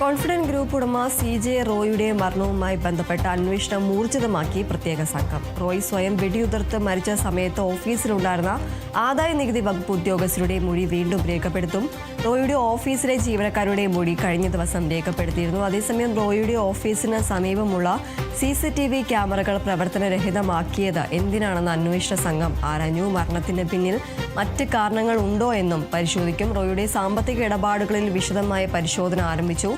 Confident group ഉടമ C J റോയുടെ മരണവുമായി ബന്ധപ്പെട്ട അന്വേഷണം ഊർജിതമാക്കി പ്രത്യേക സംഘം. റോയ് സ്വയം വെടിയുതിർത്ത് മരിച്ച സമയത്ത് ഓഫീസിലുണ്ടായിരുന്ന ആദായ നികുതി വകുപ്പ് ഉദ്യോഗസ്ഥരുടെ മൊഴി വീണ്ടും രേഖപ്പെടുത്തും. റോയുടെ ഓഫീസിലെ ജീവനക്കാരുടെ മൊഴി കഴിഞ്ഞ ദിവസം രേഖപ്പെടുത്തിയിരുന്നു. അതേസമയം റോയിയുടെ ഓഫീസിന് സമീപമുള്ള സി സി ടി വി ക്യാമറകൾ പ്രവർത്തനരഹിതമാക്കിയത് എന്തിനാണെന്ന് അന്വേഷണ സംഘം ആരാഞ്ഞു മരണത്തിന് പിന്നിൽ മറ്റ് കാരണങ്ങൾ ഉണ്ടോ എന്നും പരിശോധിക്കും. റോയിയുടെ സാമ്പത്തിക ഇടപാടുകളിൽ വിശദമായ പരിശോധന ആരംഭിച്ചു.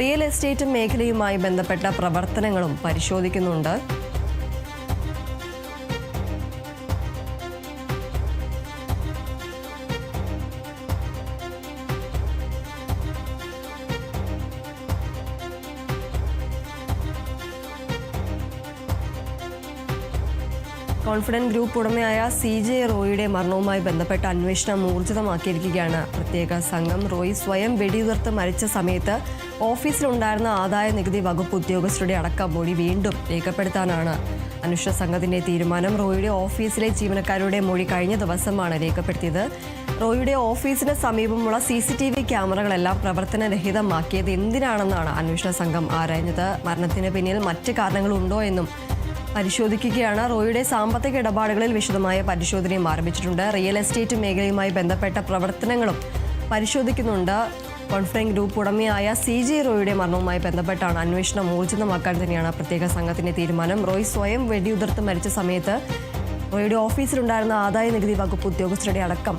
റിയൽ എസ്റ്റേറ്റ് മേഖലയുമായി ബന്ധപ്പെട്ട പ്രവർത്തനങ്ങളും പരിശോധിക്കുന്നുണ്ട്. കോൺഫിഡന്റ് ഗ്രൂപ്പ് ഉടമയായ സി ജെ റോയിയുടെ മരണവുമായി ബന്ധപ്പെട്ട അന്വേഷണം ഊർജിതമാക്കിയിരിക്കുകയാണ്. പ്രത്യേക സംഘം റോയി സ്വയം വെടിയുതിർത്ത് മരിച്ച സമയത്ത് ഓഫീസിലുണ്ടായിരുന്ന ആദായ നികുതി വകുപ്പ് ഉദ്യോഗസ്ഥരുടെ അടക്കം മൊഴി വീണ്ടും രേഖപ്പെടുത്താനാണ്. അന്വേഷണ സംഘത്തിന്റെ തീരുമാനം റോയിയുടെ ഓഫീസിലെ ജീവനക്കാരുടെ മൊഴി കഴിഞ്ഞ ദിവസമാണ് രേഖപ്പെടുത്തിയത്. റോയിയുടെ ഓഫീസിന് സമീപമുള്ള സി സി ടി വി ക്യാമറകളെല്ലാം പ്രവർത്തനരഹിതമാക്കിയത് എന്തിനാണെന്നാണ് അന്വേഷണ സംഘം ആരാഞ്ഞത്? മരണത്തിന് പിന്നിൽ മറ്റ് കാരണങ്ങളുണ്ടോ എന്നും പരിശോധിക്കുകയാണ്. റോയുടെ സാമ്പത്തിക ഇടപാടുകളിൽ വിശദമായ പരിശോധനയും ആരംഭിച്ചിട്ടുണ്ട്. റിയൽ എസ്റ്റേറ്റ് മേഖലയുമായി ബന്ധപ്പെട്ട പ്രവർത്തനങ്ങളും പരിശോധിക്കുന്നുണ്ട്. കോൺഫറൻസ് ഗ്രൂപ്പ് ഉടമയായ സി ജി റോയുടെ മരണവുമായി ബന്ധപ്പെട്ടാണ് അന്വേഷണം ഊർജിതമാക്കാൻ തന്നെയാണ് പ്രത്യേക സംഘത്തിന്റെ തീരുമാനം. റോയ് സ്വയം വെടിയുതിർത്ത് മരിച്ച സമയത്ത് റോയുടെ ഓഫീസിലുണ്ടായിരുന്ന ആദായ നികുതി വകുപ്പ് ഉദ്യോഗസ്ഥരുടെ അടക്കം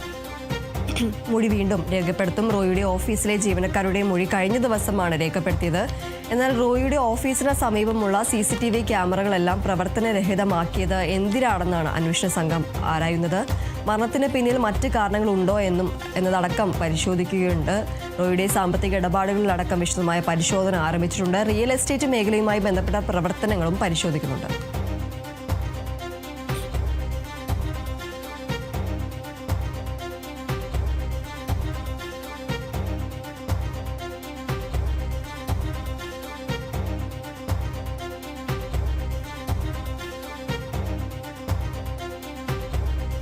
മൊഴി വീണ്ടും രേഖപ്പെടുത്തും. റോയിയുടെ ഓഫീസിലെ ജീവനക്കാരുടെ മൊഴി കഴിഞ്ഞ ദിവസമാണ് രേഖപ്പെടുത്തിയത്. എന്നാൽ റോയിയുടെ ഓഫീസിന് സമീപമുള്ള സി സി ടി വി ക്യാമറകളെല്ലാം പ്രവർത്തനരഹിതമാക്കിയത് എന്തിനാണെന്നാണ് അന്വേഷണ സംഘം ആരായുന്നത്? മരണത്തിന് പിന്നിൽ മറ്റ് കാരണങ്ങളുണ്ടോ എന്നും എന്നതടക്കം പരിശോധിക്കുകയുണ്ട്. റോയിയുടെ സാമ്പത്തിക ഇടപാടുകളിലടക്കം വിശദമായ പരിശോധന ആരംഭിച്ചിട്ടുണ്ട്. റിയൽ എസ്റ്റേറ്റ് മേഖലയുമായി ബന്ധപ്പെട്ട പ്രവർത്തനങ്ങളും പരിശോധിക്കുന്നുണ്ട്.